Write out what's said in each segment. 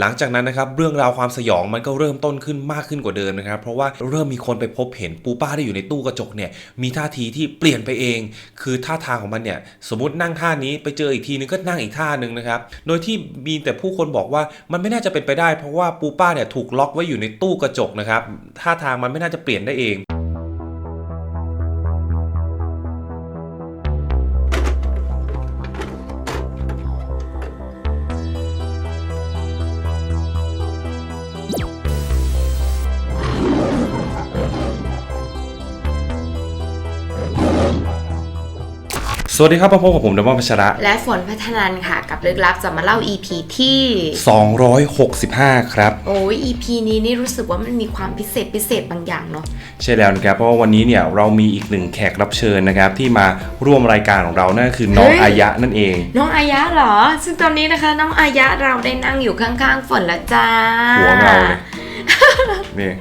หลังจากนั้นนะครับเรื่องราวความสยองมันก็เริ่มต้นขึ้นมากขึ้นกว่าเดิมนะครับ เพราะว่าเริ่มมีคนไปพบเห็นปูป้าที่อยู่ในตู้กระจกเนี่ยมีท่าทีที่เปลี่ยนไปเอง คือท่าทางของมันเนี่ยสมมตินั่งท่านี้ไปเจออีกทีนึงก็นั่งอีกท่านึงนะครับโดยที่มีแต่ผู้คนบอกว่ามันไม่น่าจะเป็นไปได้ เพราะว่าปูป้าเนี่ยถูกล็อกไว้อยู่ในตู้กระจกนะครับท่าทางมันไม่น่าจะเปลี่ยนได้เอง วัสดีครับมาพบกับผมดัมเบิลพัชระ และฝนพัฒนันค่ะ กับลึกลับจะมาเล่า EP ที่ 265 ครับ โอ้ย EP นี้นี่รู้สึกว่ามันมีความพิเศษพิเศษบางอย่างเนาะใช่แล้วนะครับ เพราะว่าวันนี้เนี่ยเรามีอีกหนึ่งแขกรับเชิญนะครับ ที่มาร่วมรายการของเรานั่นก็คือน้องเฮ้ยอายะนั่นเอง น้องอายะเหรอ ซึ่งตอนนี้นะคะ น้องอายะเราได้นั่งอยู่ข้างๆฝนแล้วจ้าหัวเราเลยนี่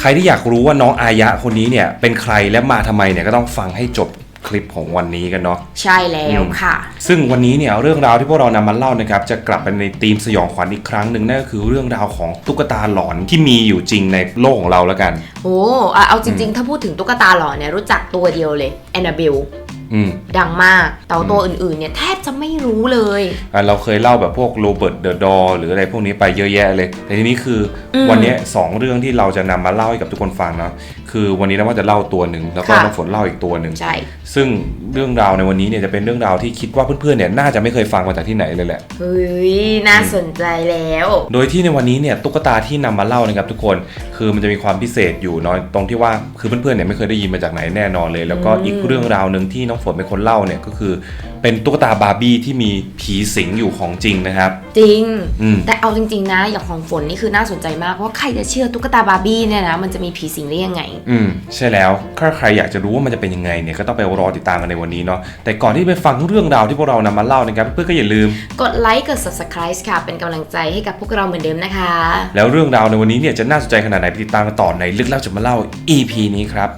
ใครที่อยากรู้ว่าน้องอายะคนนี้เนี่ยเป็นใครและมาทำไมเนี่ยก็ต้องฟังให้จบ คลิปของวันนี้กันเนาะใช่แล้วค่ะ ซึ่งวันนี้เนี่ยเรื่องราวที่พวกเรานำมาเล่านะครับจะกลับไปในธีมสยองขวัญอีกครั้งหนึ่งนั่นก็คือเรื่องราวของตุ๊กตาหลอนที่มีอยู่จริงในโลกของเราแล้วกัน โอ้อะเอาจริงๆ ถ้าพูดถึงตุ๊กตาหล่อเนี่ยรู้จักตัวเดียวเลยแอนนาเบลอืมดังมากแต่ว่าตัวอื่นๆเนี่ยแทบจะไม่รู้เลย อะเราเคยเล่าแบบพวกโรเบิร์ตเดอะดอหรืออะไรพวกนี้ไปเยอะแยะเลย แต่ทีนี้คืออมวันเนี้ยสองเรื่องที่เราจะนำมาเล่าให้กับทุกคนฟังเนาะคือวันนี้นะว่าจะเล่าตัวหนึ่งแล้วก็ค่ะ น้ำฝนเล่าอีกตัวหนึ่งใช่ ซึ่งเรื่องราวในวันนี้เนี่ยจะเป็นเรื่องราวที่คิดว่าเพื่อนๆเนี่ยน่าจะไม่เคยฟังมาจากที่ไหนเลยแหละ เฮ้ย น่าสนใจแล้ว โดยที่ในวันนี้เนี่ยตุ๊กตาที่นำมาเล่านะครับทุกคนคือมันจะมีความพิเศษอยู่เนาะตรงที่ว่าคือเพื่อนๆเนี่ยไม่เคยได้ยินมาจากไหนแน่นอนเลย แล้วก็อืมอีกเรื่องราวหนึ่งที่น้องฝนเป็นคนเล่าเนี่ยก็คือ เป็นตุ๊กตาบาร์บี้ที่มีผีสิงอยู่ของจริงนะครับ จริง อืม แต่เอาจริง ๆ นะ อย่างของฝนนี่คือน่าสนใจมากเพราะใครจะเชื่อตุ๊กตาบาร์บี้เนี่ยนะมันจะมีผีสิงได้ยังไง อืม ใช่แล้วถ้าใครอยากจะรู้ว่ามันจะเป็นยังไงเนี่ยก็ต้องไปรอติดตามกันในวันนี้เนาะแต่ก่อนที่ไปฟังเรื่องราวที่พวกเรานำมาเล่านะครับเพื่อนๆก็อย่าลืม กดไลค์กด subscribe ค่ะ เป็นกำลังใจให้กับพวกเราเหมือนเดิมนะคะ แล้วเรื่องราวในวันนี้เนี่ยจะน่าสนใจขนาดไหนไปติดตามกันต่อในลึกลับจะมาเล่า EP นี้ครับ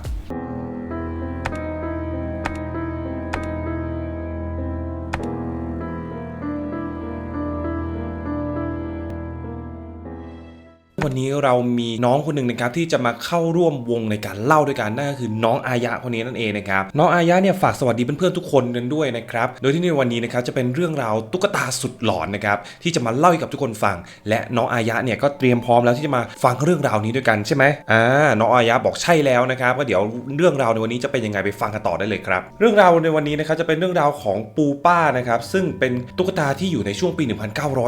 วันนี้เรามีน้องคนหนึ่งนะครับที่จะมาเข้าร่วมวงในการเล่าด้วยกันนั่นก็คือน้องอายะคนนี้นั่นเองนะครับน้องอายะเนี่ยฝากสวัสดีเพื่อนๆทุกคนกันด้วยนะครับโดยที่ในวันนี้นะครับจะเป็นเรื่องราวตุ๊กตาสุดหลอนนะครับที่จะมาเล่าให้กับทุกคนฟัง และน้องอายะเนี่ยก็เตรียมพร้อมแล้วที่จะมาฟังเรื่องราวนี้ด้วยกันใช่ไหมอ่าน้องอายะบอกใช่แล้วนะครับก็เดี๋ยวเรื่องราวในวันนี้จะเป็นยังไงไปฟังกันต่อได้เลยครับเรื่องราวในวันนี้นะครับจะเป็นเรื่องราวของปูป้านะครับซึ่งเป็นตุ๊กตาที่อยู่ในช่วงปี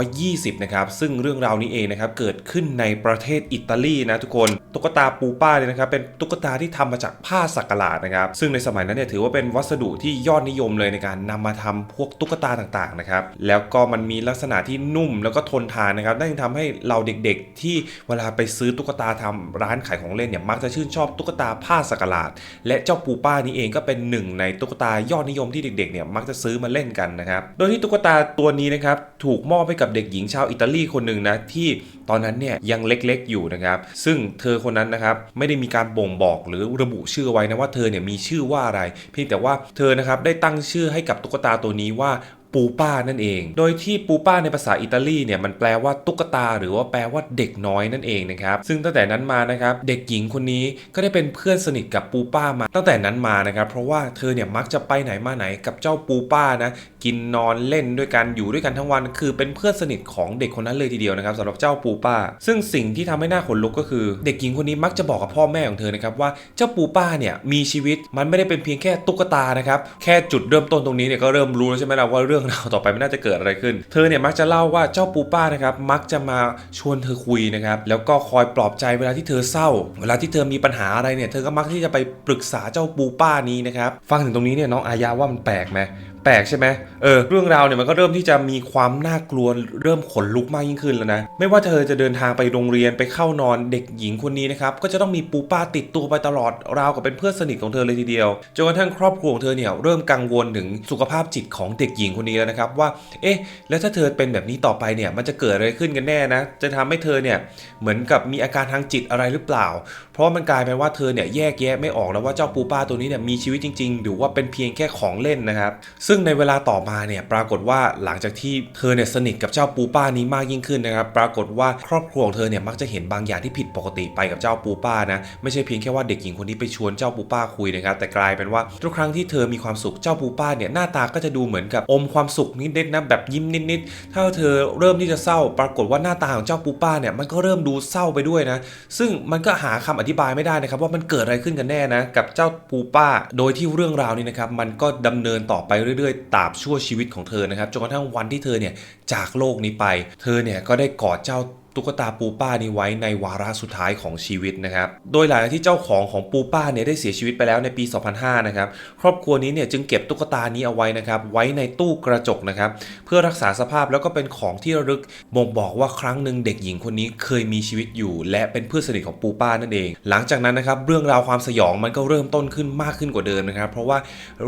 1920 นะครับซึ่งเรื่องราวนี้เองนะครับเกิดขึ้นในประเทศอิตาลีนะทุกคนตุ๊กตาปูป้าเนี่ยนะครับเป็นตุ๊กตาที่ทำมาจากผ้าสักหลาดนะครับซึ่งในสมัยนั้นเนี่ยถือว่าเป็นวัสดุที่ยอดนิยมเลยในการนำมาทำพวกตุ๊กตาต่างๆนะครับแล้วก็มันมีลักษณะที่นุ่มแล้วก็ทนทานนะครับนั่นจึงทำให้เราเด็กๆ ที่เวลาไปซื้อตุ๊กตาทำร้านขายของเล่นเนี่ยมักจะชื่นชอบตุ๊กตาผ้าสักหลาด และเจ้าปูป้านี้เองก็เป็นหนึ่งในตุ๊กตายอดนิยมที่เด็กๆเนี่ยมักจะซื้อมาเล่นกันนะครับโดยที่ตุ๊กตาตัวนี้นะครับถูกมอบให้กับเด็กหญิงชาวอิตาลีคนหนึ่งนะที่ตอนนั้นเนี่ยยังเล็กล็กๆ อยู่นะครับ ซึ่งเธอคนนั้นนะครับไม่ได้มีการบ่งบอกหรือระบุชื่อไว้นะว่าเธอเนี่ยมีชื่อว่าอะไร เพียงแต่ว่าเธอนะครับได้ตั้งชื่อให้กับตุ๊กตาตัวนี้ว่าปูป้านั่นเอง โดยที่ปูป้าในภาษาอิตาลีเนี่ยมันแปลว่าตุ๊กตาหรือว่าแปลว่าเด็กน้อยนั่นเองนะครับ ซึ่งตั้งแต่นั้นมานะครับเด็กหญิงคนนี้ก็ได้เป็นเพื่อนสนิทกับปูป้ามา ตั้งแต่นั้นมานะครับ เพราะว่าเธอเนี่ยมักจะไปไหนมาไหนกับเจ้าปูป้านะ กินนอนเล่นด้วยกันอยู่ด้วยกันทั้งวัน คือเป็นเพื่อนสนิทของเด็กคนนั้นเลยทีเดียวนะครับสำหรับเจ้าปูป้า ซึ่งสิ่งที่ทำให้หน้าขนลุกก็คือ เด็กหญิงคนนี้มักจะบอกกับพ่อแม่ของเธอนะครับว่าเจ้าปูป้าเนี่ยมีชีวิตมันไม่ได้เป็นเพียงแค่ตุ๊กตานะครับแค่จุดเริ่มต้นตรงนี้เนี่ยก็เริ่มรู้แล้วใช่ไหมล่ะว่าเรื่องราวต่อไปมันน่าจะเกิดอะไรขึ้น เธอเนี่ยมักจะเล่าว่าเจ้าปูป้านะครับมักจะมาชวนเธอคุยนะครับแล้วก็คอยปลอบใจเวลาที่เธอเศร้า เวลาที่เธอมีปัญหาอะไรเนี่ยเธอก็มักที่จะไปปรึกษาเจ้าปูป้านี้นะครับฟังถึงตรงนี้เนี่ยน้องอายาว่ามันแปลกไหม ปลกใช่ไหมเออเรื่องราวเนี่ยมันก็เริ่มที่จะมีความน่ากลัวเริ่มขนลุกมากยิ่งขึ้นแล้วนะ ไม่ว่าเธอจะเดินทางไปโรงเรียนไปเข้านอนเด็กหญิงคนนี้นะครับก็จะต้องมีปูป้าติดตัวไปตลอดราวกับเป็นเพื่อนสนิทของเธอเลยทีเดียวจนกระทั่งครอบครัวของเธอเนี่ยเริ่มกังวลถึงสุขภาพจิตของเด็กหญิงคนนี้แล้วนะครับว่าเอ๊ะแล้วถ้าเธอเป็นแบบนี้ต่อไปเนี่ยมันจะเกิดอะไรขึ้นกันแน่นะจะทำให้เธอเนี่ยเหมือนกับมีอาการทางจิตอะไรหรือเปล่า เพราะมันกลายเป็นว่าเธอเนี่ยแยกแยะไม่ออกแล้วว่าเจ้าปูป้าตัวนี้เนี่ยมีชีวิตจริง ๆ หรือว่าเป็นเพียงแค่ของเล่นนะครับซึ่งซึ่งในเวลาต่อมาเนี่ยปรากฏว่าหลังจากที่เธอเนี่ยสนิทกับเจ้าปูป้านี้มากยิ่งขึ้นนะครับปรากฏว่าครอบครัวของเธอเนี่ยมักจะเห็นบางอย่างที่ผิดปกติไปกับเจ้าปูป้านะไม่ใช่เพียงแค่ว่าเด็กหญิงคนนี้ไปชวนเจ้าปูป้าคุยนะครับแต่กลายเป็นว่าทุกครั้งที่เธอมีความสุขเจ้าปูป้าเนี่ยหน้าตาก็จะดูเหมือนกับอมความสุขนิดๆนะแบบยิ้มนิดๆถ้าเธอเริ่มที่จะเศร้า ปรากฏว่าหน้าตาของเจ้าปูป้าเนี่ยมันก็เริ่มดูเศร้าไปด้วยนะซึ่งมันก็หาคำอธิบายไม่ได้นะครับว่ามันเกิดอะไรขึ้นกันแน่นะกับเจ้าปูป้า โดยที่เรื่องราวนี้นะครับมันก็ดำเนินต่อไปเรื่อยๆตราบชั่วชีวิตของเธอนะครับจนกระทั่งวันที่เธอเนี่ยจากโลกนี้ไป เธอเนี่ยก็ได้กอดเจ้า ตุ๊กตาปูป้านี้ไว้ในวาระสุดท้ายของชีวิตนะครับ โดยหลังจากที่เจ้าของของปูป้าเนี่ยได้เสียชีวิตไปแล้วในปี 2005 นะครับ ครอบครัวนี้เนี่ยจึงเก็บตุ๊กตานี้เอาไว้นะครับ ไว้ในตู้กระจกนะครับ เพื่อรักษาสภาพแล้วก็เป็นของที่ระลึกบ่งบอกว่าครั้งหนึ่งเด็กหญิงคนนี้เคยมีชีวิตอยู่ และเป็นเพื่อนสนิทของปูป้านั่นเอง หลังจากนั้นนะครับเรื่องราวความสยองมันก็เริ่มต้นขึ้นมากขึ้นกว่าเดิมนะครับ เพราะว่า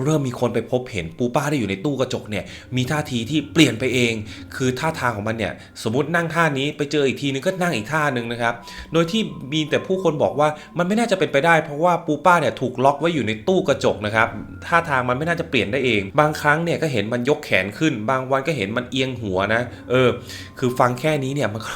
เริ่มมีคนไปพบเห็นปูป้าที่อยู่ในตู้กระจกเนี่ยมีท่าทีที่เปลี่ยนไปเอง คือท่าทางของมันเนี่ยสมมตินั่งท่านี้ไปเจออีกทีนึงก็นั่งอีกท่าหนึ่งนะครับ โดยที่มีแต่ผู้คนบอกว่ามันไม่น่าจะเป็นไปได้ เพราะว่าปูป้าเนี่ยถูกล็อกไว้อยู่ในตู้กระจกนะครับท่าทางมันไม่น่าจะเปลี่ยนได้เอง บางครั้งเนี่ยก็เห็นมันยกแขนขึ้น บางวันก็เห็นมันเอียงหัวนะ เออ คือฟังแค่นี้เนี่ยมันก็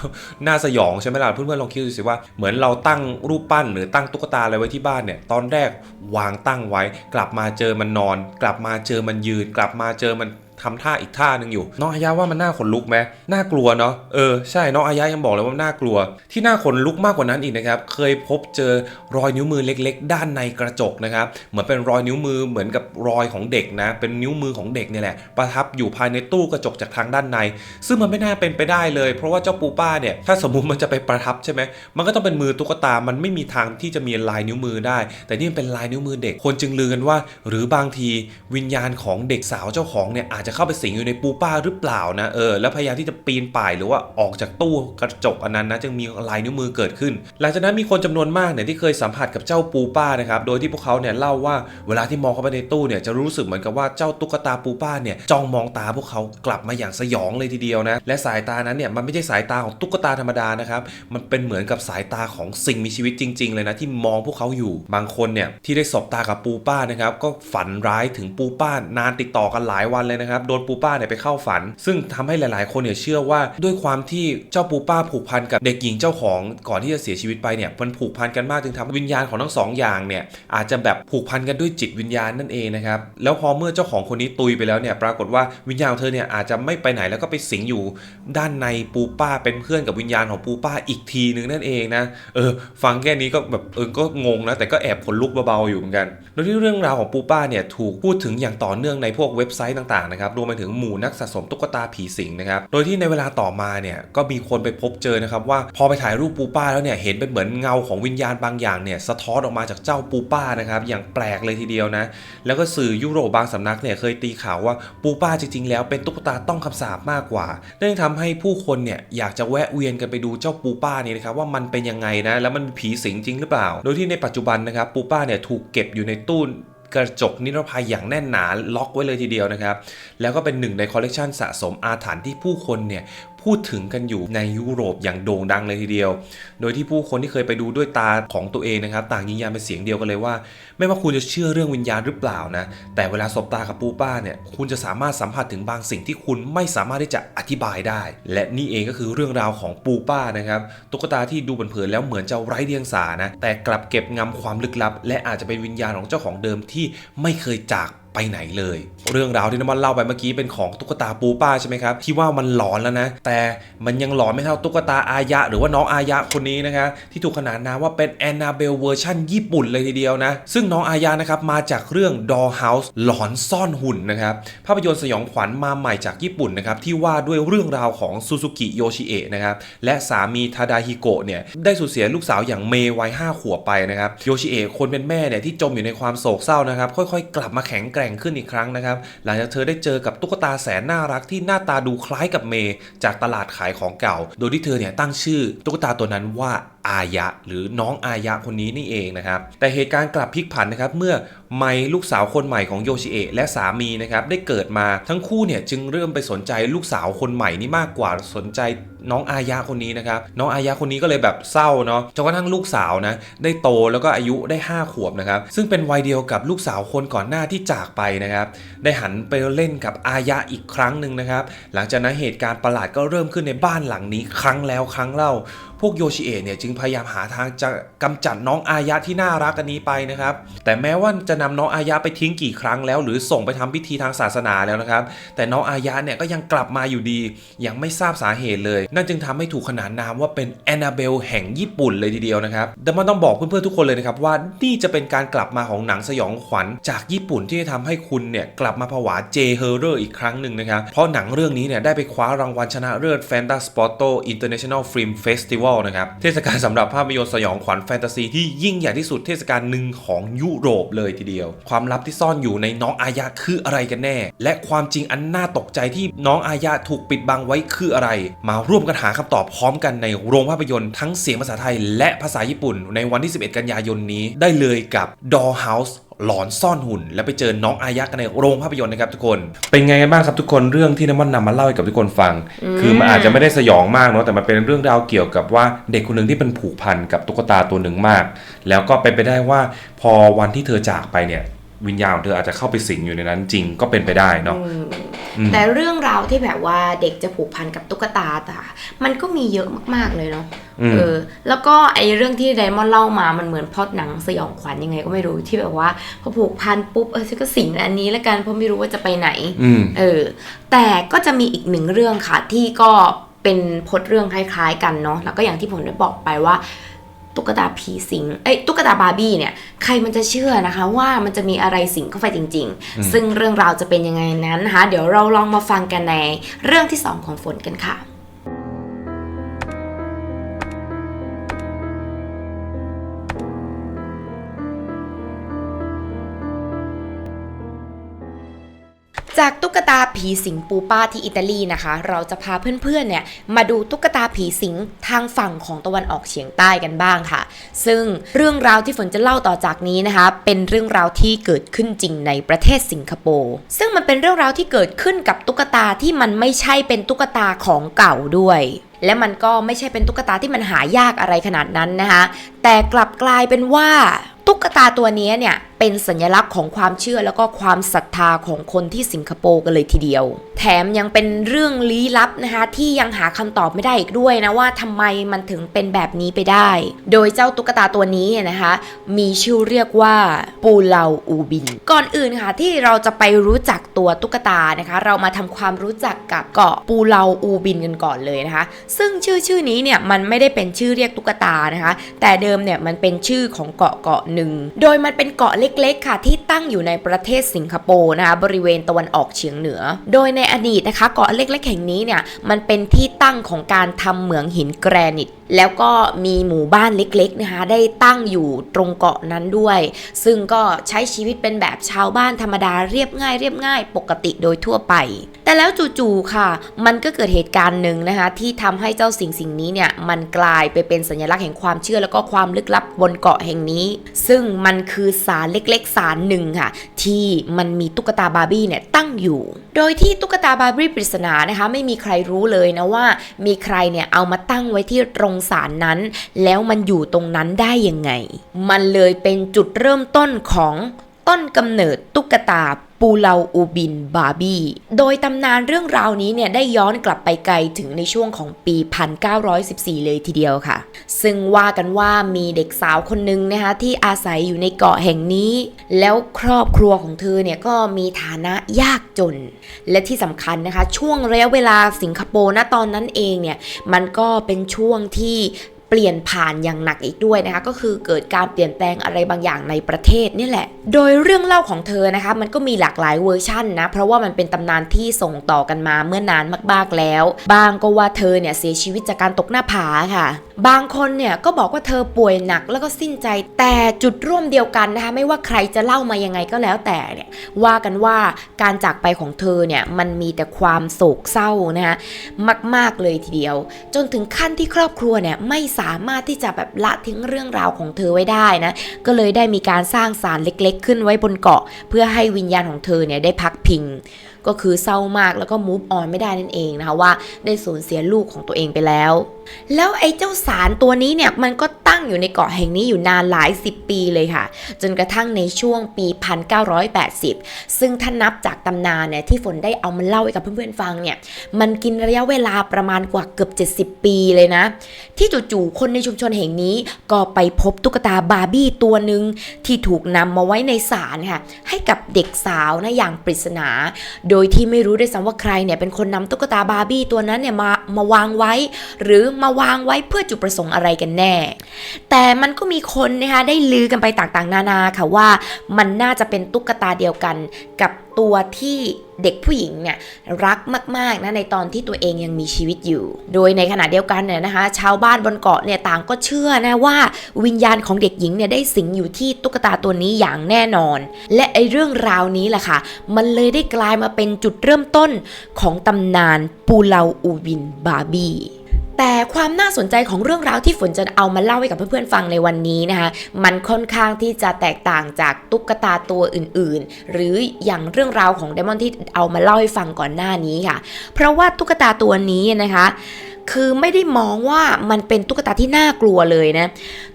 น่าสยองใช่ไหมล่ะเพื่อนๆลองคิดดูสิว่าเหมือนเราตั้งรูปปั้นหรือตั้งตุ๊กตาอะไรไว้ที่บ้านเนี่ยตอนแรกวางตั้งไว้ กลับมาเจอมันนอน กลับมาเจอมันยืน กลับมาเจอมัน ทำท่าอีกท่าหนึ่งอยู่ น้องอายะว่ามันน่าขนลุกไหมน่ากลัวเนาะเออใช่น้องอายะยังบอกเลยว่าน่ากลัว ที่น่าขนลุกมากกว่านั้นอีกนะครับเคยพบเจอรอยนิ้วมือเล็ก ๆ ด้านในกระจกนะครับเหมือนเป็นรอยนิ้วมือเหมือนกับรอยของเด็กนะ เป็นนิ้วมือของเด็กเนี่ยแหละประทับอยู่ภายในตู้กระจกจากทางด้านใน ซึ่งมันไม่น่าเป็นไปได้เลย เพราะว่าเจ้าปูป้าเนี่ยถ้าสมมุติมันจะไปประทับใช่ไหมมันก็ต้องเป็นมือตุ๊กตามันไม่มีทางที่จะมีลายนิ้วมือได้ แต่นี่มันเป็นลายนิ้วมือเด็กคนจึงลือกันว่า หรือบางทีวิญญาณของเด็กสาวเจ้าของเนี่ยอาจจะเข้าไปสิงอยู่ในปูป้าหรือเปล่านะเออแล้วพยายามที่จะปีนป่ายหรือว่าออกจากตู้กระจกอันนั้นนะจึงมีลายนิ้วมือเกิดขึ้น หลังจากนั้นมีคนจำนวนมากเนี่ยที่เคยสัมผัสกับเจ้าปูป้านะครับโดยที่พวกเขาเนี่ยเล่าว่าเวลาที่มองเข้าไปในตู้เนี่ยจะรู้สึกเหมือนกับว่าเจ้าตุ๊กตาปูป้าเนี่ยจ้องมองตาพวกเขากลับมาอย่างสยองเลยทีเดียวนะและสายตานั้นเนี่ยมันไม่ใช่สายตาของตุ๊กตาธรรมดานะครับมันเป็นเหมือนกับสายตาของสิ่งมีชีวิตจริง ๆ เลยนะที่มองพวกเขาอยู่บางคนเนี่ยที่ได้สบตากับปูป้านะครับก็ฝันร้ายถึงปูป้านานติดต่อกันหลายวันเลยนะครับโดนปูป้าเนี่ยไปเข้าฝัน ซึ่งทำให้หลาย ๆ คนเนี่ยเชื่อว่าด้วยความที่เจ้าปูป้าผูกพันกับเด็กหญิงเจ้าของก่อนที่จะเสียชีวิตไปเนี่ยมันผูกพันกันมากจึงทำวิญญาณของทั้งสองอย่างเนี่ยอาจจะแบบผูกพันกันด้วยจิตวิญญาณนั่นเองนะครับแล้วพอเมื่อเจ้าของคนนี้ตุยไปแล้วเนี่ยปรากฏว่าวิญญาณของเธอเนี่ยอาจจะไม่ไปไหนแล้วก็ไปสิงอยู่ด้านในปูป้าเป็นเพื่อนกับวิญญาณของปูป้าอีกทีนึงนั่นเองนะเออฟังแค่นี้ก็แบบเออก็งงนะแต่ก็แอบขนลุกเบาๆอยู่เหมือนกันโดยที่เรื่องราวของปูป้าเนี่ยถูกพูดถึงอย่างต่อเนื่องในพวกเว็บไซต์ต่างๆนะครับรวมไปถึงหมู่นักสะสมตุ๊กตาผีสิงนะครับโดยที่ในเวลาต่อมาเนี่ยก็มีคนไปพบเจอนะครับว่าพอไปถ่ายรูปปูป้าแล้วเนี่ยเห็นเป็นเหมือนเงาของวิญญาณบางอย่างเนี่ยสะท้อนออกมาจากเจ้าปูป้านะครับอย่างแปลกเลยทีเดียวนะแล้วก็สื่อยุโรปบางสำนักเนี่ยเคยตีข่าวว่าปูป้าจริงๆ แล้วเป็นตุ๊กตาต้องคำสาปมากกว่าเนั่นทำให้ผู้คนเนี่ยอยากจะแวะเวียนกันไปดูเจ้าปูป้านี่นะครับว่ามันเป็นยังไงนะแล้วมันผีสิงจริงหรือเปล่า โดยที่ในปัจจุบันนะครับปูป้าเนี่ยถูกเก็บอยู่ในตู้ กระจกนิรภัยอย่างแน่นหนาล็อกไว้เลยทีเดียวนะครับ แล้วก็เป็นหนึ่งในคอลเลกชันสะสมอาถรรพ์ที่ผู้คนเนี่ย พูดถึงกันอยู่ในยุโรปอย่างโด่งดังเลยทีเดียว โดยที่ผู้คนที่เคยไปดูด้วยตาของตัวเองนะครับ ต่างยืนยันเป็นเสียงเดียวกันเลยว่า ไม่ว่าคุณจะเชื่อเรื่องวิญญาณหรือเปล่านะ แต่เวลาสบตากับปูป้าเนี่ย คุณจะสามารถสัมผัสถึงบางสิ่งที่คุณไม่สามารถที่จะอธิบายได้ และนี่เองก็คือเรื่องราวของปูป้านะครับ ตุ๊กตาที่ดูเผินๆแล้วเหมือนจะไร้เดียงสานะ แต่กลับเก็บงำความลึกลับ และอาจจะเป็นวิญญาณของเจ้าของเดิมที่ไม่เคยจาก ไปไหนเลย เรื่องราวที่น้ำมันเล่าไปเมื่อกี้เป็นของตุ๊กตาปูป้าใช่ไหมครับที่ว่ามันหลอนแล้วนะ แต่มันยังหลอนไม่เท่าตุ๊กตาอายะ หรือว่าน้องอายะคนนี้นะครับที่ถูกขนานนามว่าเป็นแอนนาเบลเวอร์ชันญี่ปุ่นเลยทีเดียวนะ ซึ่งน้องอายะนะครับมาจากเรื่อง Dollhouse หลอนซ่อนหุ่นนะครับภาพยนตร์สยองขวัญมาใหม่จากญี่ปุ่นนะครับที่ว่าด้วยเรื่องราวของซูซูกิโยชิเอะนะครับและสามีทาดาฮิโกะเนี่ยได้สูญเสียลูกสาวอย่างเมย์วัย5ขวบไปนะครับโยชิเอะคนเป็นแม่เนี่ยที่จมอยู่ในความโศกเศร้านะครับค่อยๆ กลับมาแข็งแกร่งร่งขึ้นอีกครั้งนะครับ หลังจากเธอได้เจอกับตุ๊กตาแสนน่ารักที่หน้าตาดูคล้ายกับเมย์จากตลาดขายของเก่า โดยที่เธอเนี่ยตั้งชื่อตุ๊กตาตัวนั้นว่าอายะ หรือน้องอายะคนนี้นี่เองนะครับ แต่เหตุการณ์กลับพลิกผันนะครับเมื่อไมลูกสาวคนใหม่ของโยชิเอะและสามีนะครับได้เกิดมาทั้งคู่เนี่ยจึงเริ่มไปสนใจลูกสาวคนใหม่นี่มากกว่าสนใจน้องอายะคนนี้นะครับน้องอายะคนนี้ก็เลยแบบเศร้าเนาะจนกระทั่งลูกสาวนะได้โตแล้วก็อายุได้ 5 ขวบนะครับซึ่งเป็นวัยเดียวกับลูกสาวคนก่อนหน้าที่จากไปนะครับได้หันไปเล่นกับอายะอีกครั้งหนึ่งนะครับหลังจากนั้นเหตุการณ์ประหลาดก็เริ่มขึ้นในบ้านหลังนี้ครั้งแล้วครั้งเล่า พวกโยชิเอะเนี่ยจึงพยายามหาทางจะกำจัดน้องอายะที่น่ารักอันนี้ไปนะครับ แต่แม้ว่าจะนำน้องอายะไปทิ้งกี่ครั้งแล้ว หรือส่งไปทำพิธีทางศาสนาแล้วนะครับ แต่น้องอายะเนี่ยก็ยังกลับมาอยู่ดี ยังไม่ทราบสาเหตุเลย นั่นจึงทำให้ถูกขนานนามว่าเป็นแอนนาเบลแห่งญี่ปุ่นเลยทีเดียวนะครับแต่มันต้องบอกเพื่อนๆทุกคนเลยนะครับว่านี่จะเป็นการกลับมาของหนังสยองขวัญ จากญี่ปุ่นที่จะทำให้คุณเนี่ยกลับมาผวาเจเฮอร์เรอร์อีกครั้งหนึ่งนะครับเพราะหนังเรื่องนี้เนี่ยได้ไปคว้ารางวัลชนะเลิศ f a n t a s p o r t o International Film Festival นะครับ เทศกาลสำหรับภาพยนตร์สยองขวัญแฟนตาซีที่ยิ่งใหญ่ที่สุดเทศกาลหนึ่งของยุโรปเลยทีเดียว ความลับที่ซ่อนอยู่ในน้องอายะคืออะไรกันแน่ และความจริงอันน่าตกใจที่น้องอายะถูกปิดบังไว้คืออะไร มาร่วมกันหาคำตอบพร้อมกันในโรงภาพยนตร์ทั้งเสียงภาษาไทย และภาษาญี่ปุ่น ในวันที่ 11 กันยายนนี้ได้เลยกับ Dollhouse หลอนซ่อนหุ่น และไปเจอน้องอายะกันในโรงภาพยนตร์นะครับทุกคน เป็นไงกันบ้างครับทุกคนเรื่องที่น้ำมันนำมาเล่าให้กับทุกคนฟัง คือมันอาจจะไม่ได้สยองมากเนาะแต่มันเป็นเรื่องราวเกี่ยวกับว่าเด็กคนหนึ่งที่เป็นผูกพันกับตุ๊กตาตัวหนึ่งมาก แล้วก็เป็นไปได้ว่าพอวันที่เธอจากไปเนี่ย วิญญาณของเธออาจจะเข้าไปสิงอยู่ในนั้นจริงก็เป็นไปได้เนาะอืมแต่เรื่องราวที่แบบว่าเด็กจะผูกพันกับตุ๊กตาแต่มันก็มีเยอะมากๆเลยเนาะอืมเออ แล้วก็ไอเรื่องที่ไดมอนด์เล่ามามันเหมือนพล็อดหนังสยองขวัญยังไงก็ไม่รู้ที่แบบว่า พอผูกพันปุ๊บเออฉันก็สิงอันนี้แล้วกันเพราะไม่รู้ว่าจะไปไหนอืมเออ แต่ก็จะมีอีกหนึ่งเรื่องค่ะที่ก็เป็นพล็อดเรื่องคล้าย ๆ กันเนาะแล้วก็อย่างที่ผมได้บอกไปว่า ตุ๊กตาผีสิง เอ้ยตุ๊กตาบาร์บี้เนี่ย ใครมันจะเชื่อนะคะ ว่ามันจะมีอะไรสิงเข้าไปจริง ๆ ซึ่งเรื่องราวจะเป็นยังไงนั้นนะคะ เดี๋ยวเราลองมาฟังกันในเรื่องที่ 2 ของฝนกันค่ะ จากตุ๊กตาผีสิงปูป้าที่อิตาลีนะคะ เราจะพาเพื่อนๆเนี่ยมาดูตุ๊กตาผีสิงทางฝั่งของตะวันออกเฉียงใต้กันบ้างค่ะ ซึ่งเรื่องราวที่ฝนจะเล่าต่อจากนี้นะคะ เป็นเรื่องราวที่เกิดขึ้นจริงในประเทศสิงคโปร์ซึ่งมันเป็นเรื่องราวที่เกิดขึ้นกับตุ๊กตาที่มันไม่ใช่เป็นตุ๊กตาของเก่าด้วยและมันก็ไม่ใช่เป็นตุ๊กตาที่มันหายากอะไรขนาดนั้นนะคะ แต่กลับกลายเป็นว่า ตุ๊กตาตัวนี้เนี่ยเป็นสัญลักษณ์ของความเชื่อแล้วก็ความศรัทธาของคนที่สิงคโปร์กันเลยทีเดียว แถมยังเป็นเรื่องลี้ลับนะคะที่ยังหาคำตอบไม่ได้อีกด้วยนะว่าทำไมมันถึงเป็นแบบนี้ไปได้ โดยเจ้าตุ๊กตาตัวนี้เนี่ยนะคะ มีชื่อเรียกว่าปูเลาอูบิน ก่อนอื่นค่ะที่เราจะไปรู้จักตัวตุ๊กตานะคะ เรามาทำความรู้จักกับเกาะปูเลาอูบินกันก่อนเลยนะคะ ซึ่งชื่อชื่อนี้เนี่ยมันไม่ได้เป็นชื่อเรียกตุ๊กตานะคะ แต่เดิมเนี่ยมันเป็นชื่อของเกาะเกาะหนึ่ง โดยมันเป็นเกาะเล็กๆ ค่ะ ที่ตั้งอยู่ในประเทศสิงคโปร์นะคะบริเวณตะวันออกเฉียงเหนือ โดยในอดีตนะคะ เกาะเล็กๆ แห่งนี้เนี่ยมันเป็นที่ตั้งของการทำเหมืองหินแกรนิต แล้วก็มีหมู่บ้านเล็กๆนะคะได้ตั้งอยู่ตรงเกาะนั้นด้วย ซึ่งก็ใช้ชีวิตเป็นแบบชาวบ้านธรรมดาเรียบง่ายเรียบง่ายปกติโดยทั่วไป แต่แล้วจู่ๆค่ะ มันก็เกิดเหตุการณ์หนึ่งนะคะที่ทำให้เจ้าสิ่งสิ่งนี้เนี่ยมันกลายไปเป็นสัญลักษณ์แห่งความเชื่อแล้วก็ความลึกลับบนเกาะแห่งนี้ ซึ่งมันคือศาลเล็กๆศาลหนึ่งค่ะ ที่มันมีตุ๊กตาบาร์บี้เนี่ยตั้งอยู่ โดยที่ตุ๊กตาบาร์บี้ปริศนานะคะไม่มีใครรู้เลยนะว่า มีใครเนี่ยเอามาตั้งไว้ที่ตรงสารนั้น แล้วมันอยู่ตรงนั้นได้ยังไง มันเลยเป็นจุดเริ่มต้นของ ต้นกำเนิดตุ๊กตาปูเลาอูบินบาร์บี้ โดยตำนานเรื่องราวนี้เนี่ยได้ย้อนกลับไปไกลถึงในช่วงของปี 1914 เลยทีเดียวค่ะ ซึ่งว่ากันว่ามีเด็กสาวคนหนึ่งนะคะที่อาศัยอยู่ในเกาะแห่งนี้ แล้วครอบครัวของเธอเนี่ยก็มีฐานะยากจน และที่สำคัญนะคะ ช่วงระยะเวลาสิงคโปร์ณตอนนั้นเองเนี่ยมันก็เป็นช่วงที่ เปลี่ยนผ่านอย่างหนักอีกด้วยนะคะ ก็คือเกิดการเปลี่ยนแปลงอะไรบางอย่างในประเทศนี่แหละ โดยเรื่องเล่าของเธอนะคะ มันก็มีหลากหลายเวอร์ชั่นนะ เพราะว่ามันเป็นตำนานที่ส่งต่อกันมาเมื่อนานมากๆแล้ว บางก็ว่าเธอเนี่ยเสียชีวิตจากการตกหน้าผาค่ะ บางคนเนี่ยก็บอกว่าเธอป่วยหนักแล้วก็สิ้นใจ แต่จุดร่วมเดียวกันนะคะ ไม่ว่าใครจะเล่ามายังไงก็แล้วแต่เนี่ยว่ากันว่าการจากไปของเธอเนี่ยมันมีแต่ความโศกเศร้านะคะมาก ๆเลยทีเดียว จนถึงขั้นที่ครอบครัวเนี่ยไม่สามารถที่จะแบบละทิ้งเรื่องราวของเธอไว้ได้นะ ก็เลยได้มีการสร้างศาลเล็ก ๆ ขึ้นไว้บนเกาะ เพื่อให้วิญญาณของเธอเนี่ยได้พักพิง ก็คือเศร้ามากแล้วก็มูฟออนไม่ได้นั่นเองนะคะว่าได้สูญเสียลูกของตัวเองไปแล้ว แล้วไอ้เจ้าสารตัวนี้เนี่ยมันก็ตั้งอยู่ในเกาะแห่งนี้อยู่นานหลายสิบปีเลยค่ะ จนกระทั่งในช่วงปี 1980 ซึ่งถ้านับจากตำนานเนี่ยที่ฝนได้เอามาเล่าให้กับเพื่อนๆฟังเนี่ยมันกินระยะเวลาประมาณกว่าเกือบ 70 ปีเลยนะ ที่จู่ๆคนในชุมชนแห่งนี้ก็ไปพบตุ๊กตาบาร์บี้ตัวหนึ่งที่ถูกนำมาไว้ในศาลค่ะให้กับเด็กสาวนะอย่างปริศนา โดยที่ไม่รู้ด้วยซ้ำว่าใครเนี่ยเป็นคนนำตุ๊กตาบาร์บี้ตัวนั้นเนี่ยมามาวางไว้ หรือมาวางไว้เพื่อจุดประสงค์อะไรกันแน่ แต่มันก็มีคนนะคะได้ลือกันไปต่างๆ นานาค่ะว่ามันน่าจะเป็นตุ๊กตาเดียวกันกับตัวที่เด็กผู้หญิงเนี่ยรักมากๆนะในตอนที่ตัวเองยังมีชีวิตอยู่ โดยในขณะเดียวกันเนี่ยนะคะชาวบ้านบนเกาะเนี่ยต่างก็เชื่อนะว่าวิญญาณของเด็กหญิงเนี่ยได้สิงอยู่ที่ตุ๊กตาตัวนี้อย่างแน่นอน และไอเรื่องราวนี้แหละค่ะ มันเลยได้กลายมาเป็นจุดเริ่มต้นของตำนานปูเลาอูวินบาร์บี้ แต่ความน่าสนใจของเรื่องราวที่ฝนจะเอามาเล่าให้กับเพื่อนๆฟังในวันนี้นะคะ มันค่อนข้างที่จะแตกต่างจากตุ๊กตาตัวอื่นๆ หรืออย่างเรื่องราวของเดมอนที่เอามาเล่าให้ฟังก่อนหน้านี้ค่ะ เพราะว่าตุ๊กตาตัวนี้นะคะ คือไม่ได้มองว่ามันเป็นตุ๊กตาที่น่ากลัวเลยนะ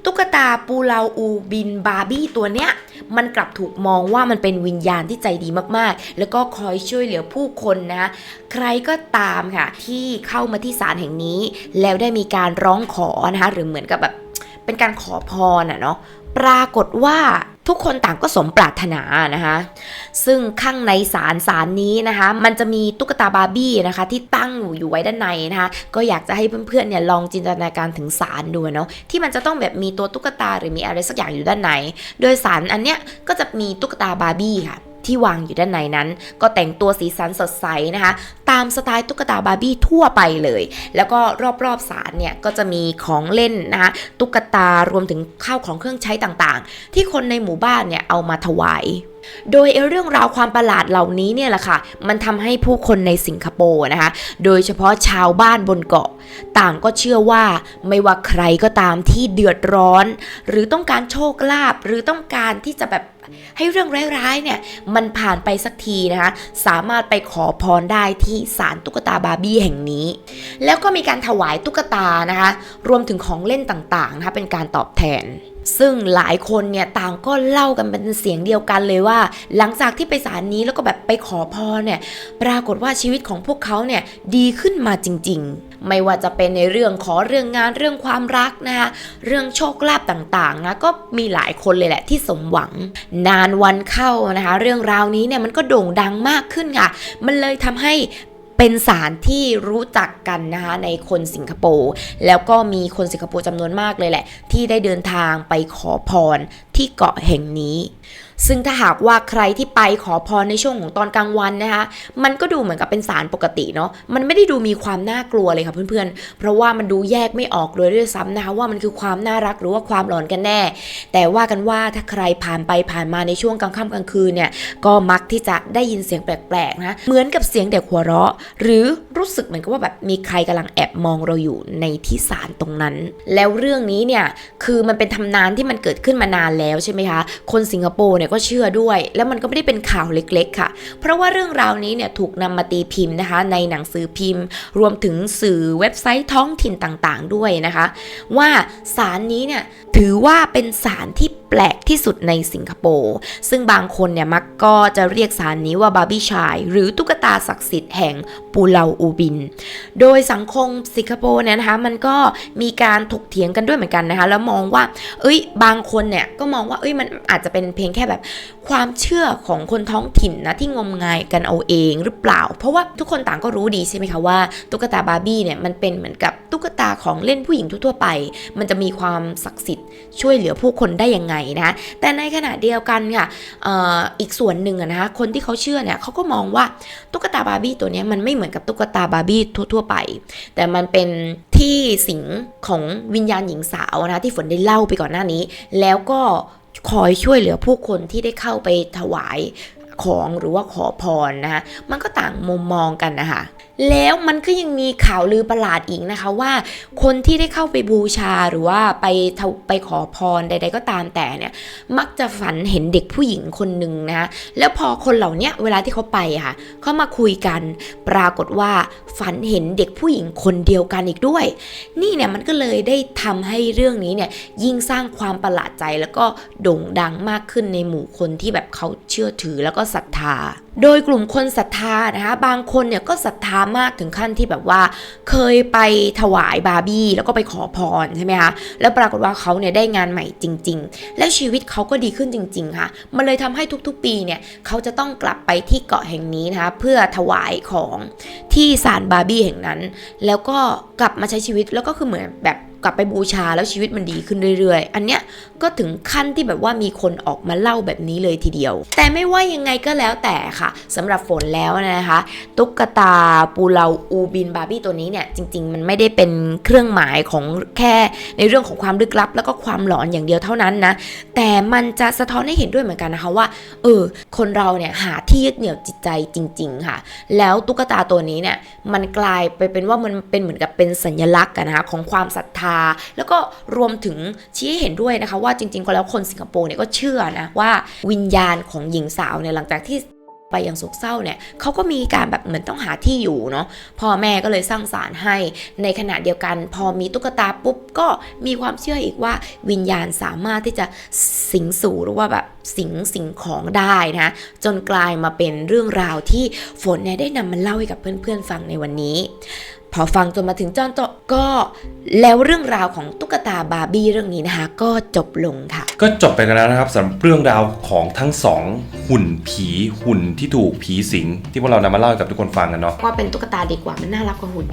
ตุ๊กตาปูเลาอูบินบาร์บี้ตัวเนี้ย มันกลับถูกมองว่ามันเป็นวิญญาณที่ใจดีมากๆ แล้วก็คอยช่วยเหลือผู้คนนะ ใครก็ตามค่ะ ที่เข้ามาที่ศาลแห่งนี้ แล้วได้มีการร้องขอนะคะหรือเหมือนกับแบบเป็นการขอพรอะเนาะปรากฏว่า ทุกคนต่างก็สมปรารถนานะคะ ซึ่งข้างในศาลศาลนี้นะคะ มันจะมีตุ๊กตาบาร์บี้นะคะ ที่ตั้งอยู่อยู่ไว้ด้านในนะคะ ก็อยากจะให้เพื่อนๆเนี่ยลองจินตนาการถึงศาลดูเนาะที่มันจะต้องแบบมีตัวตุ๊กตาหรือมีอะไรสักอย่างอยู่ด้านใน โดยศาลอันเนี้ยก็จะมีตุ๊กตาบาร์บี้ค่ะ ที่วางอยู่ด้านในนั้น ก็แต่งตัวสีสันสดใสนะคะ ตามสไตล์ตุ๊กตาบาร์บี้ทั่วไปเลย แล้วก็รอบๆศาลเนี่ยก็จะมีของเล่นนะคะตุ๊กตารวมถึงข้าวของเครื่องใช้ต่างๆ ที่คนในหมู่บ้านเนี่ยเอามาถวายโดยเรื่องราวความประหลาดเหล่านี้เนี่ยแหละค่ะ มันทำให้ผู้คนในสิงคโปร์นะคะ โดยเฉพาะชาวบ้านบนเกาะ ต่างก็เชื่อว่าไม่ว่าใครก็ตามที่เดือดร้อน หรือต้องการโชคลาภหรือต้องการที่จะแบบ ให้เรื่องร้ายๆเนี่ยมันผ่านไปสักทีนะคะสามารถไปขอพรได้ที่ศาลตุ๊กตาบาร์บี้แห่งนี้ แล้วก็มีการถวายตุ๊กตานะคะรวมถึงของเล่นต่างๆนะคะเป็นการตอบแทนซึ่งหลายคนเนี่ยต่างก็เล่ากันเป็นเสียงเดียวกันเลยว่า หลังจากที่ไปศาลนี้แล้วก็แบบไปขอพรเนี่ยปรากฏว่าชีวิตของพวกเขาเนี่ยดีขึ้นมาจริง ๆ ไม่ว่าจะเป็นในเรื่องขอเรื่องงานเรื่องความรักนะคะเรื่องโชคลาภต่างๆนะก็มีหลายคนเลยแหละที่สมหวังนานวันเข้านะคะ เรื่องราวนี้เนี่ยมันก็โด่งดังมากขึ้นค่ะ มันเลยทำให้เป็นสารที่รู้จักกันนะคะในคนสิงคโปร์แล้วก็มีคนสิงคโปร์จำนวนมากเลยแหละ ที่ได้เดินทางไปขอพรที่เกาะแห่งนี้ ซึ่งถ้าหากว่าใครที่ไปขอพรในช่วงของตอนกลางวันนะคะ มันก็ดูเหมือนกับเป็นสารปกติเนาะ มันไม่ได้ดูมีความน่ากลัวเลยค่ะเพื่อนๆ เพราะว่ามันดูแยกไม่ออกเลยด้วยซ้ำนะคะว่ามันคือความน่ารักหรือว่าความหลอนกันแน่ แต่ว่ากันว่าถ้าใครผ่านไปผ่านมาในช่วงกลางค่ำกลางคืนเนี่ย ก็มักที่จะได้ยินเสียงแปลกๆนะ เหมือนกับเสียงเด็กหัวเราะ หรือรู้สึกเหมือนกับว่าแบบมีใครกำลังแอบมองเราอยู่ในที่ศาลตรงนั้น แล้วเรื่องนี้เนี่ยคือมันเป็นตำนานที่มันเกิดขึ้นมานานแล้วใช่ไหมคะ คนสิงคโปร์เนี่ยก็เชื่อด้วย แล้วมันก็ไม่ได้เป็นข่าวเล็กๆค่ะ เพราะว่าเรื่องราวนี้เนี่ยถูกนำมาตีพิมพ์นะคะ ในหนังสือพิมพ์ รวมถึงสื่อเว็บไซต์ท้องถิ่นต่างๆ ด้วยนะคะ ว่าสารนี้เนี่ยถือว่าเป็นสารที่แปลกที่สุดในสิงคโปร์ซึ่งบางคนเนี่ยมักก็จะเรียกสารนี้ว่าบาร์บี้ชาย หรือตุ๊กตาศักดิ์สิทธิ์แห่งปูเลาอูบิน โดยสังคมสิงคโปร์เนี่ยนะคะมันก็มีการถกเถียงกันด้วยเหมือนกันนะคะ แล้วมองว่า เอ้ยบางคนเนี่ยก็มองว่าเอ้ยมันอาจจะเป็นเพียงแค่แบบความเชื่อของคนท้องถิ่นนะที่งมงายกันเอาเองหรือเปล่า เพราะว่าทุกคนต่างก็รู้ดีใช่ไหมคะว่าตุ๊กตาบาร์บี้เนี่ยมันเป็นเหมือนกับตุ๊กตาของเล่นผู้หญิงทั่วไป มันจะมีความศักดิ์สิทธิ์ช่วยเหลือผู้คนได้ยังไงนะแต่ในขณะเดียวกันค่ะอออีกส่วนหนึ่งนะคะคนที่เขาเชื่อเนี่ยเขาก็มองว่าตุ๊กตาบาร์บี้ตัวนี้มันไม่เหมือนกับตุ๊กตาบาร์บี้ทั่วๆไป แต่มันเป็นที่สิงของวิญญาณหญิงสาวนะที่ฝนได้เล่าไปก่อนหน้านี้ แล้วก็ คอยช่วยเหลือผู้คนที่ได้เข้าไปถวายของหรือว่าขอพรนะคะมันก็ต่างมุมมองกันนะคะ แล้วมันก็ยังมีข่าวลือประหลาดอีกนะคะว่า คนที่ได้เข้าไปบูชาหรือว่าไปไปขอพรใด ๆ ก็ตามแต่เนี่ย มักจะฝันเห็นเด็กผู้หญิงคนหนึ่งนะแล้วพอคนเหล่านี้เวลาที่เขาไปอะค่ะเขามาคุยกันปรากฏว่าฝันเห็นเด็กผู้หญิงคนเดียวกันอีกด้วย นี่เนี่ยมันก็เลยได้ทำให้เรื่องนี้เนี่ยยิ่งสร้างความประหลาดใจแล้วก็โด่งดังมากขึ้นในหมู่คนที่แบบเขาเชื่อถือแล้วก็ศรัทธา โดยกลุ่มคนศรัทธานะคะบางคนเนี่ยก็ศรัทธามากถึงขั้นที่แบบว่า เคยไปถวายบาร์บี้แล้วก็ไปขอพรใช่ไหมคะแล้วปรากฏว่าเขาเนี่ยได้งานใหม่จริง ๆ แล้วชีวิตเขาก็ดีขึ้นจริง ๆ ค่ะ มันเลยทำให้ทุกๆปีเนี่ยเขาจะต้องกลับไปที่เกาะแห่งนี้นะคะเพื่อถวายของที่ศาลบาร์บี้แห่งนั้น แล้วก็กลับมาใช้ชีวิตแล้วก็คือเหมือนแบบ ลับไปบูชาแล้วชีวิตมันดีขึ้นเรื่อยๆ อันเนี้ยก็ถึงขั้นที่แบบว่ามีคนออกมาเล่าแบบนี้เลยทีเดียว แต่ไม่ว่ายังไงก็แล้วแต่ค่ะสำหรับฝนแล้วนะคะ ตุ๊กตาปูเลาอูบินบาร์บี้ตัวนี้เนี่ยจริง ๆ มันไม่ได้เป็นเครื่องหมายของแค่ในเรื่องของความลึกลับ แล้วก็ความหลอนอย่างเดียวเท่านั้นนะแต่มันจะสะท้อนให้เห็นด้วยเหมือนกันนะคะว่าเออคนเราเนี่ยหาที่ยึดเหนี่ยวจิตใจจริง ๆ ค่ะ แล้วตุ๊กตาตัวนี้เนี่ยมันกลายไปเป็นว่ามันเป็นเหมือนกับเป็นสัญลักษณ์กันนะคะของความศรัทธาแล้วก็รวมถึงชี้ให้เห็นด้วยนะคะว่าจริงๆก็แล้วคนสิงคโปร์เนี่ยก็เชื่อนะว่าวิญญาณของหญิงสาวเนี่ยหลังจากที่ไปอย่างโศกเศร้าเนี่ยเขาก็มีการแบบเหมือนต้องหาที่อยู่เนาะพ่อแม่ก็เลยสร้างสารให้ ในขณะเดียวกัน พอมีตุ๊กตาปุ๊บก็มีความเชื่ออีกว่าวิญญาณสามารถที่จะสิงสู่หรือว่าแบบสิงสิ่งของได้นะจนกลายมาเป็นเรื่องราวที่ฝนเนี่ยได้นำมาเล่าให้กับเพื่อนๆฟังในวันนี้ พอฟังจนมาถึงจอนโตะก็แล้วเรื่องราวของตุ๊กตาบาร์บี้เรื่องนี้นะคะ ก็จบลงค่ะ ก็จบไปกันแล้วนะครับสำหรับเรื่องราวของทั้งสองหุ่นผีหุ่นที่ถูกผีสิง ที่พวกเรานำมาเล่าให้กับทุกคนฟังกันเนาะว่าเป็นตุ๊กตาดีกว่ามันน่ารักกว่าหุ่น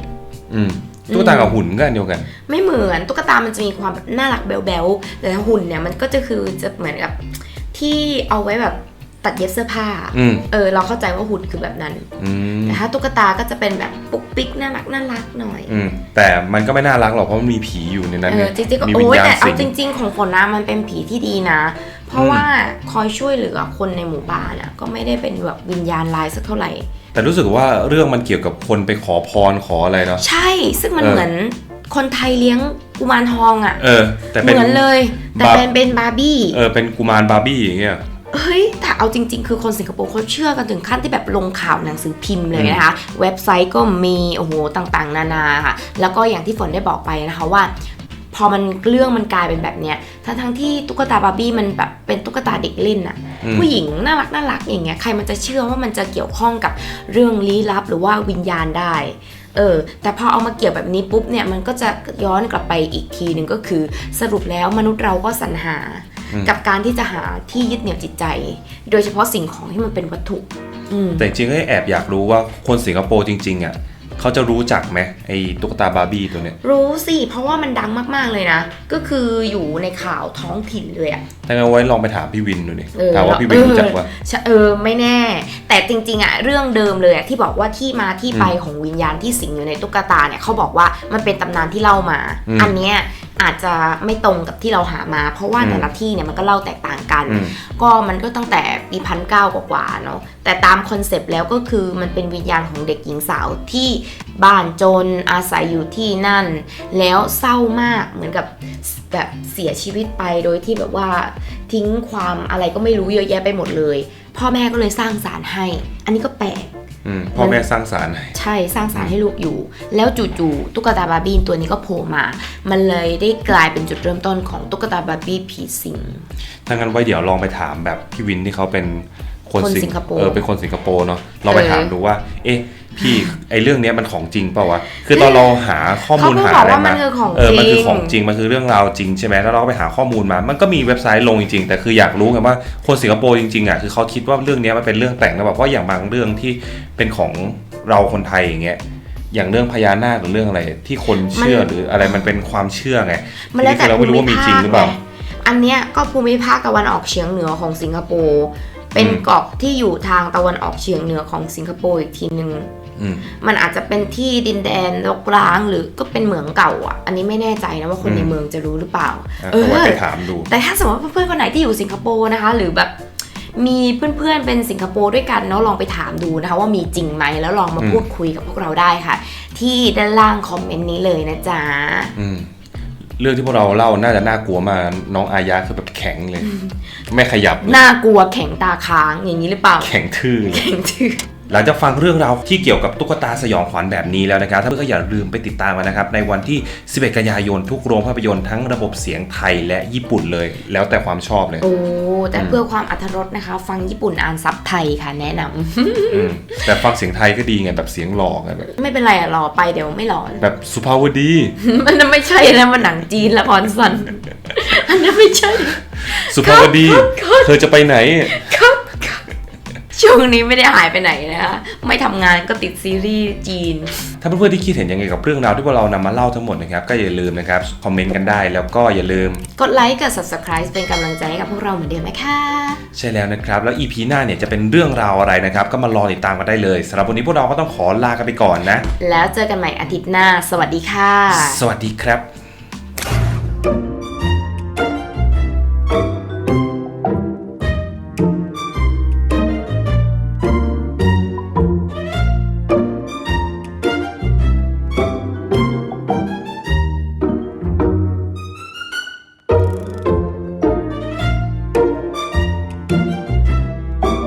อืมตุ๊กตากับหุ่นก็อันเดียวกัน ไม่เหมือนตุ๊กตามันจะมีความแบบน่ารักแบ๊วๆแต่ถ้าหุ่นเนี่ยมันก็จะคือจะเหมือนกับที่เอาไว้แบบ ตัดเย็บเสื้อผ้าอืมเออ เราเข้าใจว่าหุ่นคือแบบนั้นอืมแต่ถ้าตุ๊กตาก็จะเป็นแบบปุ๊กปิ๊กน่ารักน่ารักหน่อยอืมแต่มันก็ไม่น่ารักหรอกเพราะมันมีผีอยู่ในนั้นเอไงอจริงๆก็มีวิญโอ้ยญาณแต่เอาสิงจริง ๆ ของฝนนะมันเป็นผีที่ดีนะ เพราะว่าคอยช่วยเหลือคนในหมู่บ้านอะก็ไม่ได้เป็นแบบวิญญาณร้ายสักเท่าไหร่ แต่รู้สึกว่าเรื่องมันเกี่ยวกับคนไปขอพรขออะไรเนาะ ใช่ ซึ่งมันเออเหมือนคนไทยเลี้ยงกุมารทองอะ เออ แต่เหเป็นมือนเลย แต่บาร์เป็นเป็นบาร์บี้ เออ เป็นกุมารบาร์บี้อย่างเงี้ย เฮ้ย แต่เอาจริง ๆ คือคนสิงคโปร์เขาเชื่อกันถึงขั้นที่แบบลงข่าวหนังสือพิมพ์เลยนะคะ เว็บไซต์ก็มีโอ้โหต่างๆ นานาค่ะ แล้วก็อย่างที่ฝนได้บอกไปนะคะว่าพอมันเรื่องมันกลายเป็นแบบเนี้ย ทั้งทั้งๆที่ตุ๊กตาบาร์บี้มันแบบเป็นตุ๊กตาเด็กเล่นอะอืมผู้หญิงน่ารักน่ารักอย่างเงี้ย ใครมันจะเชื่อว่ามันจะเกี่ยวข้องกับเรื่องลี้ลับหรือว่าวิญญาณได้ เออ แต่พอเอามาเกี่ยวแบบนี้ปุ๊บเนี่ย มันก็จะย้อนกลับไปอีกทีหนึ่งก็คือ สรุปแล้วมนุษย์เราก็สรรหาอืม กับการที่จะหาที่ยึดเหนี่ยวจิตใจ โดยเฉพาะสิ่งของที่มันเป็นวัตถุอืมแต่จริงๆก็แอบอยากรู้ว่าคนสิงคโปร์จริงๆอะเขาจะรู้จักไหมไอ้ตุ๊กตาบาร์บี้ตัวเนี้ยรู้สิ เพราะว่ามันดังมากๆเลยนะ ก็คืออยู่ในข่าวท้องถิ่นเลยอะถ้างั้นไว้ลองไปถามพี่วินดูดิเออถามว่าพี่วินรู้จักว่า ใช่เออไม่แน่ แต่จริงๆอะเรื่องเดิมเลยอะที่บอกว่าที่มาที่ไปอืมของวิญญาณที่สิงอยู่ในตุ๊กตาเนี่ยเขาบอกว่ามันเป็นตำนานที่เล่ามา อืมอันเนี้ยอาจจะไม่ตรงกับที่เราหามา เพราะว่าอืม แต่ละที่เนี่ยมันก็เล่าแตกต่างกัน อืม ก็มันก็ตั้งแต่ปีพันเก้ากว่าๆเนาะแต่ตามคอนเซปต์แล้วก็คือมันเป็นวิญญาณของเด็กหญิงสาวที่บ้านจนอาศัยอยู่ที่นั่น แล้วเศร้ามากเหมือนกับแบบเสียชีวิตไปโดยที่แบบว่า ทิ้งความอะไรก็ไม่รู้เยอะแยะไปหมดเลย พ่อแม่ก็เลยสร้างศาลให้ อันนี้ก็แปลกอืมพ่อแม่สร้างสารให้ใช่สร้างสารให้ลูกอยู่ แล้วจู่ๆตุ๊กตาบาร์บี้ตัวนี้ก็โผล่มา มันเลยได้กลายเป็นจุดเริ่มต้นของตุ๊กตาบาร์บี้ผีสิงถ้างั้นไว้เดี๋ยวลองไปถามแบบพี่วินที่เขาเป็น คนคนสิงคโปร์เออเป็นคนสิงคโปร์เนาะลองไปเออถามดูว่า เอ๊ะพี่ไอเรื่องเนี้ยมันของจริงเปล่าวะคือตอนเราหาข้อมูลเขาก็หาบอกอะไรว่ามัมานคือของเออมันคือจริงของจริงมันคือเรื่องราวจริงใช่ไหมแล้วเราก็ไปหาข้อมูลมา มันก็มีเว็บไซต์ลงจริงๆแต่คืออยากรู้ไงว่าคนสิงคโปร์จริงๆอะคือเขาคิดว่าเรื่องเนี้ยมันเป็นเรื่องแต่งนะแบบว่าอย่างบางเรื่องที่เป็นของเราคนไทยอย่างเงี้ยอย่างเรื่องพญานาคหรือเรื่องอะไรที่คนเชื่อหรืออะไรมันเป็นความเชื่อไงมันแล้วแต่ทีนี้คือเราไม่รู้ว่ามีจริงหรือเปล่าภูมิภคไงอันเนี้ยก็ภูมิภาคตะวันออกเฉียงเหนือของสิงคโปร์ เป็นอืมเกาะที่อยู่ทางตะวันออกเฉียงเหนือของสิงคโปร์อีกทีหนึ่งอืมมันอาจจะเป็นที่ดินแดนรกร้างหรือก็เป็นเหมืองเก่าอะ อันนี้ไม่แน่ใจนะว่าคนอืมในเมืองจะรู้หรือเปล่าอะเออก็ไว้ไปถามดู แต่ถ้าสมมติว่าเพื่อนๆคนไหนที่อยู่สิงคโปร์นะคะ หรือแบบมีเพื่อนๆเป็นสิงคโปร์ด้วยกันเนาะลองไปถามดูนะคะ ว่ามีจริงไหมแล้วลองมาอืมพูดคุยกับพวกเราได้ค่ะ ที่ด้านล่างคอมเมนต์นี้เลยนะจ๊ะอืม เรื่องที่พวกเราเล่าน่าจะน่ากลัวมากน้องอายะคือแบบแข็งเลย ไม่ขยับเลยน่ากลัวแข็งตาค้างอย่างนี้หรือเปล่า แข็งทื่อเลย แข็งชื่อ หลังจากฟังเรื่องราวที่เกี่ยวกับตุ๊กตาสยองขวัญแบบนี้แล้วนะครับท่านเพื่อนก็อย่าลืมไปติดตามกันนะครับในวันที่ 11 กันยายนทุกโรงภาพยนตร์ทั้งระบบเสียงไทยและญี่ปุ่นเลย แล้วแต่ความชอบเลย โอ้แต่อืมเพื่อความอัธรสนะคะ ฟังญี่ปุ่นอ่านซับไทยค่ะแนะนำอืมแต่ฟังเสียงไทยก็ดีไงแบบเสียงหลอกไงแบบไม่เป็นไรอะรอไปเดี๋ยวไม่หลอน แบบสุภาวดี มันไม่ใช่นะมันหนังจีนละครสันอันนั้นไม่ใช่ สุภาวดีครับครับเธอจะไปไหนครับครับ ช่วงนี้ไม่ได้หายไปไหนนะคะไม่ทำงานก็ติดซีรีส์จีน ถ้าเพื่อนๆที่คิดเห็นยังไงกับเรื่องราวที่พวกเรานำมาเล่าทั้งหมดนะครับ ก็อย่าลืมนะครับ คอมเมนต์กันได้แล้วก็อย่าลืม กดไลค์กับ subscribe เป็นกำลังใจให้กับพวกเราเหมือนเดิมนะคะ ใช่แล้วนะครับ แล้ว EP หน้าเนี่ยจะเป็นเรื่องราวอะไรนะครับ ก็มารอติดตามกันได้เลยสำหรับวันนี้พวกเราก็ต้องขอลากันไปก่อนนะ แล้วเจอกันใหม่อาทิตย์หน้า สวัสดีค่ะ สวัสดีครับ